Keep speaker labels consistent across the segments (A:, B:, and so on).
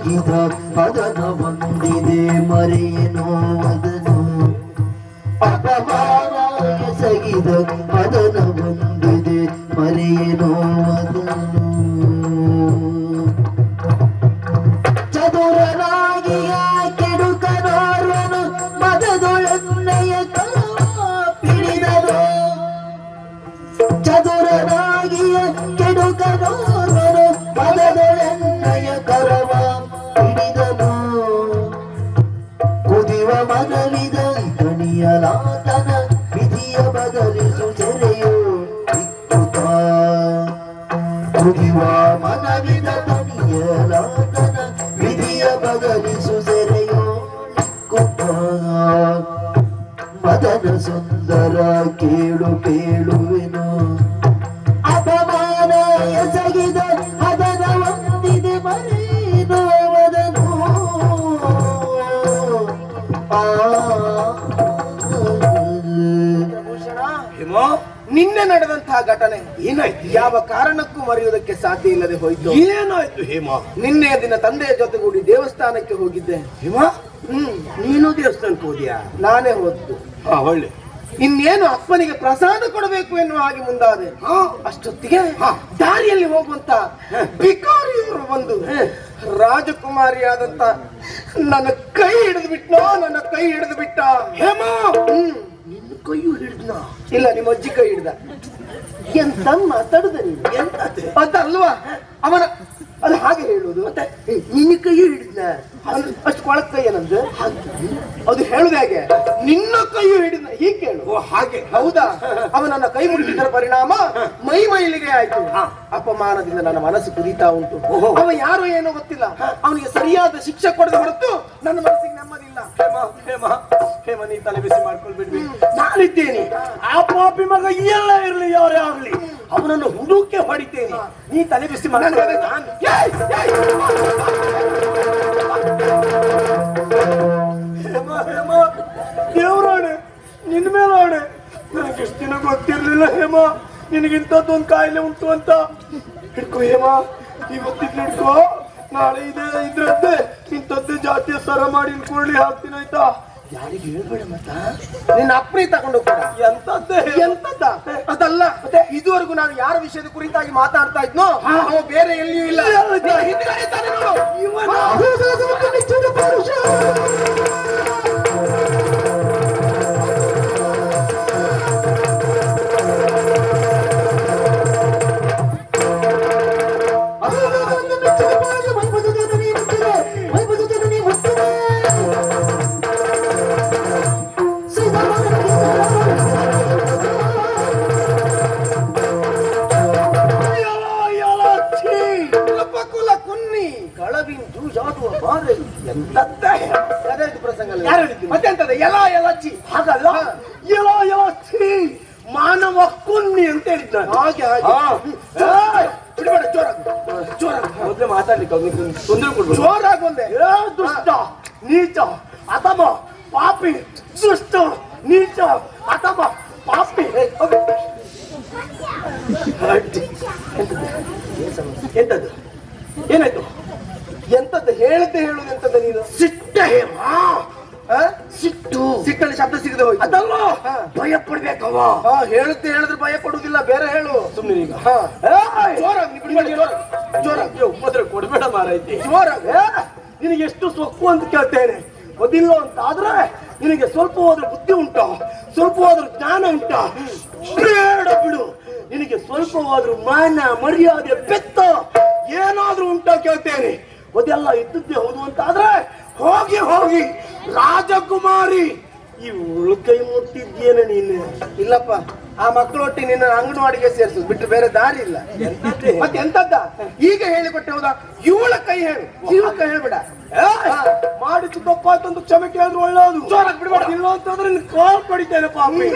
A: ಎಸಗಿದ ಅದನ ಹೊಂದಿದೆ ಮರೆಯೇನೋ ಅದನು ಅಪಮಾನ ಎಸಗಿದ ಅದನ ಹೊಂದಿದೆ ಮರೆಯೇನೋ ಬದಲಿಸು ಸೆರೆಯು ಇಕ್ಕುತ್ತ ಕುದಿವ ಮನವಿದ ಕಣಿಯಲಾತನ ವಿಧಿಯ ಬದಲಿಸು ಸೆರೆಯು. ಇಕ್ಕುತ್ತ ಮದನ ಸುಂದರ ಕೇಳು ಕೇಳುವೆನು
B: ನಿನ್ನೆ ನಡೆದಂತಹ ಘಟನೆ
C: ಏನಾಯ್ತು?
B: ಯಾವ ಕಾರಣಕ್ಕೂ ಮರೆಯುವುದಕ್ಕೆ ಸಾಧ್ಯ ಇಲ್ಲದೆ ಹೋಯ್ತು.
C: ಏನಾಯ್ತು ಹೇಮಾ?
B: ನಿನ್ನೆ ದಿನ ತಂದೆಯ ಜೊತೆಗೂಡಿ ದೇವಸ್ಥಾನಕ್ಕೆ ಹೋಗಿದ್ದೆ.
C: ಹೇಮಾ?
B: ಹ್ಮ್.
C: ನೀನು ದೇವಸ್ಥಾನಕ್ಕೆ ಹೋದ್ಯಾ?
B: ನಾನೇ ಹೋದ್ದು.
C: ಹಾ ಒಳ್ಳೆ.
B: ಇನ್ನೇನು ಅಪ್ಪನಿಗೆ ಪ್ರಸಾದ ಕೊಡಬೇಕು ಎನ್ನುವ ಹಾಗೆ ಮುಂದಾದೆ. ಅಷ್ಟೊತ್ತಿಗೆ
C: ಹಾ.
B: ದಾರಿಯಲ್ಲಿ ಹೋಗುವಂತ ಭಿಕಾರಿಯವರು ಬಂದು ರಾಜಕುಮಾರಿಯಾದಂತ ನನ್ನ ಕೈ ಹಿಡಿದು ಬಿಟ್ನೋ ನನ್ನ ಕೈ ಹಿಡಿದು ಬಿಟ್ಟ.
C: ಹೇಮಾ?
B: ಹ್ಮ್.
C: ನಿನ್ನ ಕೈಯು ಹಿಡಿದ್ನ?
B: ಇಲ್ಲ ನಿಮ್ಮ ಅಜ್ಜಿ ಕೈ ಹಿಡ್ದ. ಎಂತ ಮಾತಾಡುದ ನೀನು?
C: ಎಂತ
B: ಅದಲ್ವಾ ಅವನ ಅದು ಹಾಗೆ ಹೇಳುದು
C: ಮತ್ತೆ? ನಿನ್ನ ಕೈ ಹಿಡಿದ್ನ?
B: ಅದು ಫಸ್ಟ್ ಕೊಳಕ್ ಕೈ ಏನಂದ್ರೆ? ಅದು ಹೇಳುದು ಹೇಗೆ? ನಿನ್ನ ಕೈಯು ಹಿಡಿದ ಹೀಗೆ ಕೇಳು.
C: ಓ ಹಾಗೆ.
B: ಹೌದಾ? ಅವ ನನ್ನ ಕೈ ಮುಟ್ಟಿದ್ದರ ಪರಿಣಾಮ ಮೈ ಮೈಲಿಗೆ ಆಯ್ತು. ಅಪಮಾನದಿಂದ ನನ್ನ ಮನಸ್ಸು ಕುದೀತಾ ಉಂಟು. ಅವ ಯಾರು ಏನೋ ಗೊತ್ತಿಲ್ಲ. ಅವನಿಗೆ ಸರಿಯಾದ ಶಿಕ್ಷೆ ಕೊಡದ ಹೊರತು ನನ್ನ ಮನಸ್ಸಿಗೆ ನೆಮ್ಮದಿಲ್ಲ.
C: ಹೇಮ ಹೇಮ ಹೇಮ ನೀ ತಲೆ ಬಿಸಿ ಮಾಡ್ಕೊಳ್ಬಿಡ್ವಿ ನಾನಿದ್ದೇನೆ. ಆ ಪಾಪಿ ಮಗ ಎಲ್ಲ ಇರ್ಲಿ ಯಾರೇ ಆಗ್ಲಿ. ಅವನನ್ನು ಹುಡುಕೆ ಹೊಡಿತೇನೆ. ನೀ ತಲೆ ಬಿಸಿ
B: ನನಗೆ
C: ದೇವ್ರಾಣೆ ನಿನ್ ಮೇಲೆ ಆಣೆ. ನನಗೆ ಎಷ್ಟು ದಿನ ಗೊತ್ತಿರಲಿಲ್ಲ ಹೇಮ ನಿನಗಿಂತದ್ದೊಂದು ಕಾಯಿಲೆ ಉಂಟು ಅಂತ. ಹಿಡ್ಕೋ ಹೇಮ, ಇವತ್ತಿದ್ ಹಿಡ್ಕೋ. ನಾಳೆ ಇದೆ ಇದ್ರದ್ದೇ ಇಂಥದ್ದೇ ಜಾತಿಯ ಸರ ಮಾಡಿ ಇನ್ಕೊಳ್ಳಿ ಹಾಕ್ತೀನಿ, ಆಯ್ತಾ? ಯಾರಿಗೆ ಹೇಳ್ಬೇಡ ಮತ್ತ
B: ನಿನ್ನ ಅಪ್ಪನಿ ತಗೊಂಡು ಹೋಗ್ಬೇಡ.
C: ಎಂತದ್ದೇ?
B: ಎಂತದ್ದ? ಅದಲ್ಲ ಇದುವರೆಗೂ ನಾನು ಯಾರ ವಿಷಯದ ಕುರಿತಾಗಿ ಮಾತಾಡ್ತಾ ಇದ್ನೋ ಅವ ಬೇರೆ ಎಲ್ಲಿಯೂ ಇಲ್ಲ. ಹಿಂದ್ಗಡೆ ಇದ್ದಾನೆ ನೋಡು.
C: ಇವನ.
B: ಮತ್ತೆಂತದ
C: ಹಾಗಲ್ಲ? ಎಲ ಎಲ ಛೀ ಮಾನವ ಕುನ್ನಿ ಅಂತ ಹೇಳಿದ್ದ
B: ಹಾಗೆ ಚೋರ ಚೋರ
C: ಮೊದಲೇ ಮಾತಾಡ್ಲಿಕ್ಕೆ ತೊಂದರೆ ಕೊಡ್ಬೋದು
B: ಜೋರಾಗಿ ಒಂದೇ.
C: ಏ ದುಷ್ಟ ನೀಚ ಅಥವಾ ಪಾಪಿ ದುಷ್ಟ ನೀಚ ಅಥವಾ ಪಾಪಿ. ಎಂತದ್ದು? ಏನಾಯ್ತು?
B: ಎಂತದ್ದು? ಹೇಳುತ್ತೆ ಹೇಳುದು ಎಂತದ್ದು ನೀನು?
C: ಸಿಟ್ಟ ಹೇಮ? ಸಿಟ್ಟು.
B: ಸಿಟ್ಟಲ್ಲಿ ಶಬ್ದ ಸಿಗದೆ ಹೋಯ್ತು.
C: ಅದಲ್ಲ?
B: ಹಾ.
C: ಭಯ ಪಡ್ಬೇಕವ
B: ಹಾ ಹೇಳುತ್ತೆ ಹೇಳಿದ್ರೆ ಭಯ ಪಡುವುದಿಲ್ಲ ಬೇರೆ ಹೇಳು.
C: ಸುಮ್ಮನೆ ಈಗ!
B: ಜೋರಾಗಿ
C: ಉಪದ್ರ ಕೊಡ್ಬೇಡ ಮಾರೈತಿ.
B: ಜೋರಾಗಿ.
C: ಏ, ನಿನಗೆ ಎಷ್ಟು ಸೊಕ್ಕು ಅಂತ ಕೇಳ್ತೇನೆ. ಗೊತ್ತಿಲ್ಲ ಅಂತ ಆದ್ರೆ ನಿನಗೆ ಸ್ವಲ್ಪ ಹೋದ್ರೆ ಬುದ್ಧಿ ಉಂಟಾ? ಸ್ವಲ್ಪ ಹೋದ್ರೆ ಜ್ಞಾನ ಉಂಟಾ? ಬೇಡ ಬಿಡು. ನಿನಗೆ ಸ್ವಲ್ಪ ಹೋದ್ರೂ ಮಾನ ಮರ್ಯಾದೆ ಬೆತ್ತ ಏನಾದ್ರೂ ಉಂಟಾ ಕೇಳ್ತೇನೆ. ಅದೆಲ್ಲ ಇದ್ದದ್ದೇ ಹೌದು ಅಂತ ಆದ್ರೆ ಹೋಗಿ ಹೋಗಿ. ರಾಜಕುಮಾರಿ. ಈ ಉಳ್ಕೈ ಮುಟ್ಟಿದ್ಯೇನ ನೀನು?
B: ಇಲ್ಲಪ್ಪ ಆ ಮಕ್ಕಳೊಟ್ಟಿ ನಿನ್ನ ಅಂಗನವಾಡಿಗೆ ಸೇರಿಸು ಬಿಟ್ಟು ಬೇರೆ ದಾರಿ ಇಲ್ಲ? ಮತ್ತೆ ಎಂತದ್ದ? ಈಗ ಹೇಳಿಕೊಟ್ಟೆ ಹೌದಾ? ಇವಳ ಕೈ ಹೇಳು. ಇವಳ ಕೈ ಹೇಳ್ಬೇಡ.
C: ಮಾಡಿ ಮಾಡಿದ್ದು ಅಂತಂದು ಕ್ಷಮೆ ಕೇಳಿದ್ರು ಒಳ್ಳೇದು. ಇಲ್ಲ ಅಂತಂದ್ರೆ ಕಾಲ್ ಪಡಿತೇನೆ ಪಾಪಿ.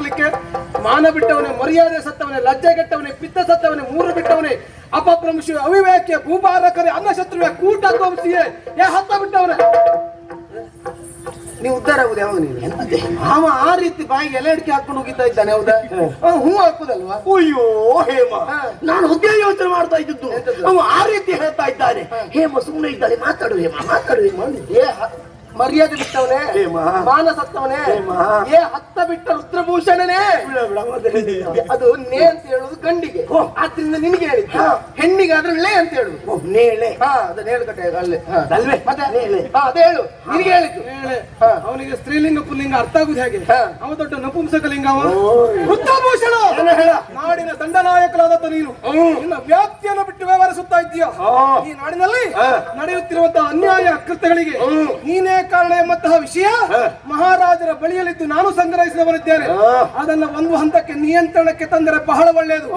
C: ಜನ್ಮಕ್ಕೆ
B: ಮಾನ ಬಿಟ್ಟವನೇ ಮರ್ಯಾದೆ ಸತ್ತವನೇ ಲಜ್ಜೆ ಕೆಟ್ಟವನೇ ಪಿತ್ತ ಸತ್ತವನೇ ಮೂರು ಬಿಟ್ಟವನೇ ಅಪಪ್ರಂಶಿ ಕರಿ ಅನ್ನ ಶತ್ರುವೆ ಕೂಟ ಧ್ವಂಸಿಯೇ ಏ ಹತ್ತ ಬಿಟ್ಟವನೇ. ನೀವು ಉದ್ದಾರ ಆಗುದು ಯಾವಾಗ ನೀವು? ಅವ ಆ ರೀತಿ ಬಾಯಿಗೆ ಎಲೆ ಅಡಿಕೆ ಹಾಕೊಂಡು ಹೋಗಿದ್ದ ಇದ್ದಾನೆ ಹೌದಾ? ಹೂ ಹಾಕುದಲ್ವಾ?
C: ಅಯ್ಯೋ ಹೇಮ. ನಾನು ಹುದ್ದೆ ಯೋಚನೆ ಮಾಡ್ತಾ ಇದ್ದದ್ದು. ಅವ ಆ ರೀತಿ ಹೇಳ್ತಾ ಇದ್ದಾನೆ. ಹೇಮ. ಸುಮ್ಮನೆ ಇದ್ದಾನೆ ಮಾತಾಡು ಹೇಮ ಮಾತಾಡು ಹೇಮ.
B: ಮರ್ಯಾದೆ ಬಿಟ್ಟವನೇ. ಮಾನ ಸತ್ತವನೇ ಏ ಹತ್ತ ಬಿಟ್ಟ ರುದ್ರಭೂಷಣನೇ
C: ಬಿಡ, ಬಿಡ, ಮತ್ತೆ
B: ಅದು ನೇ ಅಂತ ಹೇಳುದು ಗಂಡಿಗೆ. ಆದ್ರಿಂದ ನಿನಗೆ. ಹೆಣ್ಣಿಗೆ ಆದ್ರೆ ಲೇ ಅಂತ ಹೇಳುದು
C: ನೇಳೆ
B: ಹಾ ಅದು ಅಲ್ಲೇ.
C: ಅಲ್ವೇ?
B: ಮತ್ತೆ
C: ನೇಳೆ.
B: ಹಾ ಅದೇ ಹೇಳು ನಿನಗೆ ಹೇಳಿದ್ದು.
D: ಅವನಿಗೆ ಸ್ತ್ರೀಲಿಂಗ ಪುಲ್ಲಿಂಗ ಅರ್ಥ ಆಗುದು ಹೇಗೆ
B: ಹಾ.
D: ಅವ ದೊಡ್ಡ ನಪುಂಸಕಲಿಂಗ ಅವ
C: ಓಯ್.
B: ರುದ್ರಭೂಷಣ
C: ನಾಡಿನ ಹೇಳ
D: ನಾಡಿನ ದಂಡನಾಯಕರಾದತ್ತ ನೀನು. ನಿನ್ನ ವ್ಯಾಪ್ತಿಯನ್ನು ಬಿಟ್ಟು ವ್ಯವಹರಿಸುತ್ತಾ ಇದ್ದೀಯ. ಈ ನಾಡಿನಲ್ಲಿ. ನಡೆಯುತ್ತಿರುವಂತಹ ಅನ್ಯಾಯ ಅಕೃತ್ಯಗಳಿಗೆ
C: ಹ್ಮ್.
D: ನೀನೇ ಕಾರಣ ಎಂಬಂತಹ ವಿಷಯ ಮಹಾರಾಜರ ಬಳಿಯಲ್ಲಿದ್ದು ನಾನು
C: ಸಂಗ್ರಹಿಸಿದವರಿದ್ದೇನೆ.
D: ಅದನ್ನ ಒಂದು ಹಂತಕ್ಕೆ ನಿಯಂತ್ರಣಕ್ಕೆ ತಂದರೆ ಬಹಳ ಒಳ್ಳೆಯದು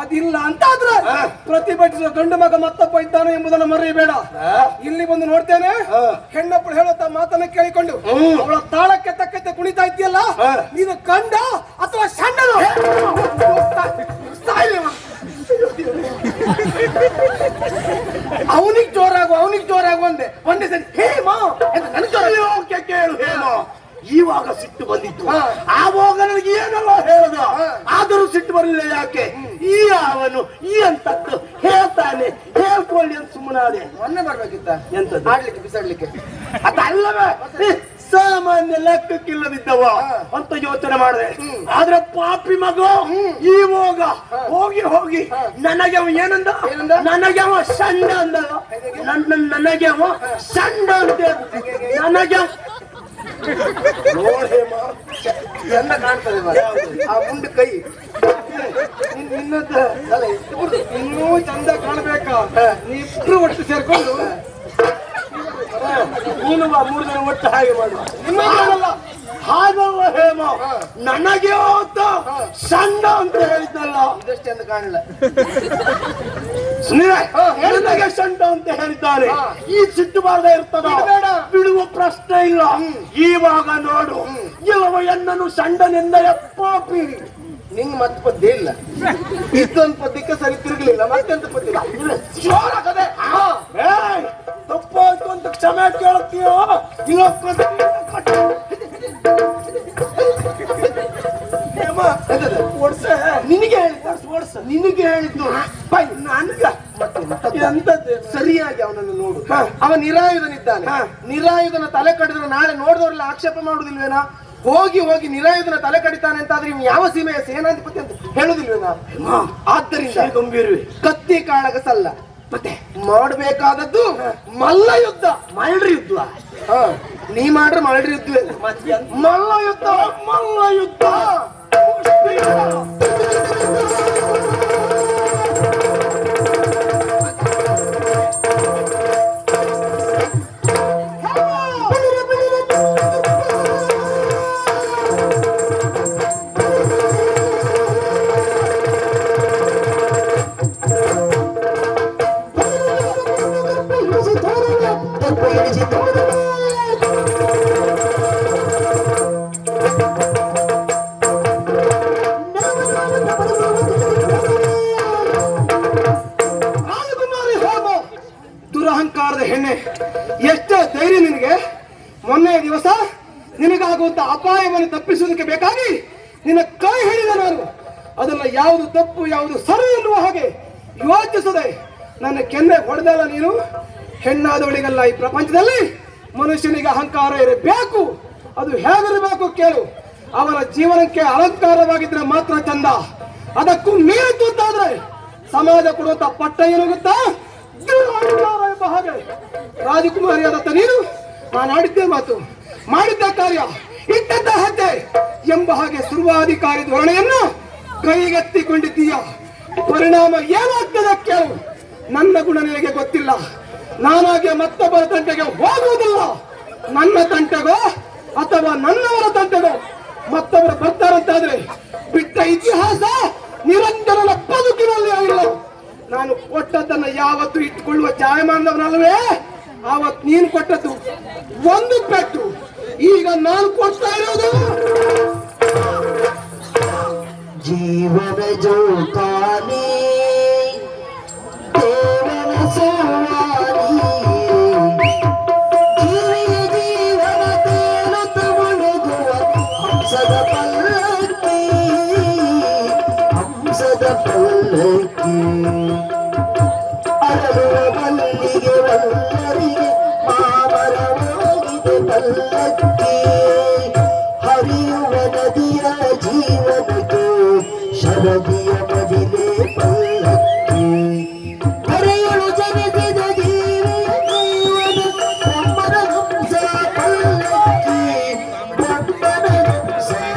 D: ಅದಿಲ್ಲ ಅಂತಾದ್ರೆ
C: ಆದ್ರೆ
D: ಪ್ರತಿಭಟಿಸುವ ಗಂಡು ಮಗ ಮತ್ತೊಬ್ಬ ಇದ್ದಾನೆ ಎಂಬುದನ್ನು ಮರೆಯಬೇಡ. ಇಲ್ಲಿ ಬಂದು ನೋಡ್ತೇನೆ
C: ಹಾ.
D: ಹೆಣ್ಣೊಬ್ಬಳು ಹೇಳುತ್ತಾ ಮಾತನ್ನ ಕೇಳಿಕೊಂಡು. ಅವಳ ತಾಳಕ್ಕೆ ತಕ್ಕಂತೆ ಕುಣಿತಾ ಇದೆಯಲ್ಲ. ನೀನು ಕಂಡ ಅಥವಾ ಸಣ್ಣದು
B: ಅವನಿಗೆ ಜೋರಾಗು ಅವನಿಗೆ ಜೋರಾಗು ಅಂದೆ. ಒಂದೇ ಸರಿ ಹೇಮೋ ಅಂತ ನನಗೆ
C: ಕೇಳು ಹೇಮ ಇವಾಗ ಸಿಟ್ಟು ಬಂದಿತ್ತು. ಆವಾಗ ನನಗೆ ಏನಲ್ಲ ಹೇಳದ? ಆದರೂ ಸಿಟ್ಟು ಬರಲಿಲ್ಲ ಯಾಕೆ? ಈ ಅವನು ಈ ಅಂತದ್ದು ಹೇಳ್ತಾನೆ. ಹೇಳ್ಕೊಳ್ಳಿ ಅಂತ ಸುಮ್ಮನಾದೆ.
B: ಮೊನ್ನೆ ಬರ್ಬೇಕಿತ್ತ?
C: ಎಂತ
B: ಆಡ್ಲಿಕ್ಕೆ ಬಿಸಾಡ್ಲಿಕ್ಕೆ.
C: ಅದಲ್ಲವೇ ಸಾಮಾನ್ಯ ಲೆಕ್ಕಕ್ಕಿಲ್ಲದಿದ್ದವ ಅಂತ ಯೋಚನೆ ಮಾಡಿದೆ. ಆದ್ರೆ ಪಾಪಿ ಮಗ ಈ ಹೋಗ ಹೋಗಿ ಹೋಗಿ ನನಗೆ ಏನಂದ? ನನಗೆ ಅವ ಸಣ್ಣ ಅಂದ ನನ್ನ ನನಗೆ ಅವ ಸಣ್ಣ ಅಂತ ನನಗೆ
B: ಎಲ್ಲ ಕಾಣ್ತದೆ ಆ ಮುಂಡು ಕೈ. ನಿನ್- ನಿನ್ನದ
D: ಇನ್ನೂ ಚಂದ ಕಾಣಬೇಕಾ? ಇಬ್ರು ವರ್ಷ ಸೇರ್ಕೊಂಡು
C: ನೀನು ಬಾ, ಮೂರು ದಿನ ಒಟ್ಟು ಹಾಗೆ ಮಾಡುವ.
B: ನಿಮ್ಮಲ್ಲ
C: ಹಾಗಲ್ಲ ಹೇಮ? ನನಗೆ ಹೊತ್ತು ಸಣ್ಣ ಅಂತ ಹೇಳಿದ್ದಲ್ಲ.
B: ಇದಷ್ಟೇ ಅಂತ ಕಾಣಲ್ಲ.
C: ನನಗೆ ಸಣ್ಣ ಅಂತ ಹೇಳಿದ್ದಾನೆ. ಈ ಸಿಟ್ಟು ಬಾರದ ಇರ್ತದ. ಬಿಡುವ ಪ್ರಶ್ನೆ ಇಲ್ಲ. ಇವಾಗ ನೋಡು. ಇಲ್ಲವ ಎನ್ನನು ಸಣ್ಣನೆಂದ ಎಪ್ಪಿ
B: ನಿಂಗ್ ಮತ್ತೆ ಪದ್ಯ ಇಲ್ಲ. ಇಷ್ಟೊಂದು ಪದ್ಯಕ್ಕೆ ಸರಿ ತಿರುಗಲಿಲ್ಲ. ಮತ್ತೆಂತ ಪದ್ಯ
C: ತಪ್ಪಾಯ್ತು ಅಂತ ಕ್ಷಮೆ ಕೇಳ್ತೀಯೋ? ಇಲ್ಲ? ಓಡ್ಸೆ.
B: ನಿನಗೆ ಹೇಳಿದ್ದ?
C: ಓಡ್ಸ.
B: ನಿನಗೆ ಹೇಳಿದ್ದು. ಬೈ.
C: ನನ್ಗ? ಎಂತದ್ದು?
B: ಸರಿಯಾಗಿ ಅವನನ್ನು ನೋಡು.
C: ಹಾ.
B: ಅವ ನಿರಾಯುಧನಿದ್ದಾನೆ. ನಿರಾಯುಧನ ತಲೆ ಕಡಿದ್ರೆ ನಾಳೆ ನೋಡಿದವರೆಲ್ಲ ಆಕ್ಷೇಪ ಮಾಡುದಿಲ್ವೇನಾ ಹೋಗಿ ಹೋಗಿ ನಿರಾಯುಧನ ತಲೆ ಕಡಿತಾನೆ ಅಂತ ಆದ್ರೆ ಇವ್ ಯಾವ ಸೀಮೆಯ ಸೇನಾಧಿಪತಿ ಅಂತ ಹೇಳುದಿಲ್ವೇನಾ ಆದ್ದರಿಂದ
C: ಗಂಭೀರವೇ
B: ಕತ್ತಿ ಕಾಳಗಸಲ್ಲ. ಮತ್ತೆ ಮಾಡಬೇಕಾದದ್ದು ಮಲ್ಲ ಯುದ್ಧ.
C: ಮಲ್ರಿ ಯುದ್ಧ.
B: ಹಾ. ನೀ ಮಾಡ್ರೆ ಮಲ್ರಿ ಯುದ್ಧ ಮಲ್ಲ ಯುದ್ಧ.
C: ಮಲ್ಲ ಯುದ್ಧ.
B: ತಪ್ಪಿಸುವುದಕ್ಕೆ ಬೇಕಾಗಿ ನಿನ್ನ ಕೈ ಹಿಡಿದ ನಾನು. ಅದನ್ನ ಯಾವುದು ತಪ್ಪು, ಯಾವುದು ಸರಿ ಎನ್ನುವ ಹಾಗೆ ಯೋಚಿಸದೆ ನನ್ನ ಕೆನ್ನೆ ಹೊಡೆದಲ್ಲ ನೀನು. ಹೆಣ್ಣಾದವಳಿಗಲ್ಲ ಈ ಪ್ರಪಂಚದಲ್ಲಿ. ಮನುಷ್ಯನಿಗೆ ಅಹಂಕಾರ ಇರಬೇಕು. ಅದು ಹೇಗಿರಬೇಕು ಕೇಳು. ಅವನ ಜೀವನಕ್ಕೆ ಅಲಂಕಾರವಾಗಿದ್ರೆ ಮಾತ್ರ ಚಂದ. ಅದಕ್ಕೂ ಮೀರಿತು ಅಂತಾದ್ರೆ ಸಮಾಜ ಕೊಡುವಂತ ಪಟ್ಟ ಏನು ಗೊತ್ತಾ ಎಂಬ ಹಾಗೆ. ರಾಜಕುಮಾರಿಯಾದಂತ ನೀನು, ನಾನು ಆಡಿದ್ದೆ ಮಾತು, ಮಾಡಿದ್ದ ಕಾರ್ಯ. ಇಟ್ಟದ್ದ ಹೆಜ್ಜೆ ಎಂಬ ಹಾಗೆ ಸರ್ವಾಧಿಕಾರಿ ಧೋರಣೆಯನ್ನು ಕೈಗೆತ್ತಿಕೊಂಡಿದ್ದೀಯ? ಪರಿಣಾಮ ಏನಾಗ್ತದೆ ಕೇಳು. ನನ್ನ ಗುಣ ನಿನಗೆ ಗೊತ್ತಿಲ್ಲ. ನಾನಾಗೆ ಮತ್ತೊಬ್ಬರ ತಂಟೆಗೆ ಹೋಗುವುದಿಲ್ಲ. ನನ್ನ ತಂಟೆಗೋ ಅಥವಾ ನನ್ನವರ ತಂಟೆಗೋ? ಮತ್ತೊಬ್ಬರು ಬರ್ತಾರಂತಾದ್ರೆ ಬಿಟ್ಟ ಇತಿಹಾಸ ನಿರಂತರನ ಬದುಕಿನಲ್ಲಿ ಆಗಿಲ್ಲ. ನಾನು ಕೊಟ್ಟದ್ದನ್ನ ಯಾವತ್ತು ಇಟ್ಟುಕೊಳ್ಳುವ ಜಾಯಮಾನದವನಲ್ವೇ ಆವತ್ ನೀನು ಕೊಟ್ಟದ್ದು ಒಂದು ಪೆಟ್ಟು. ಈಗ ನಾನು ಕೊಡ್ತಾ ಇರೋದು.
A: ಜೀವನ ಜೋಕಾಲಿ. ಪಲ್ಲಕ್ಕಿ ಹರಿಯುವ ನದಿಯ ಜೀವನಕ್ಕೆ ಶರದಿಯ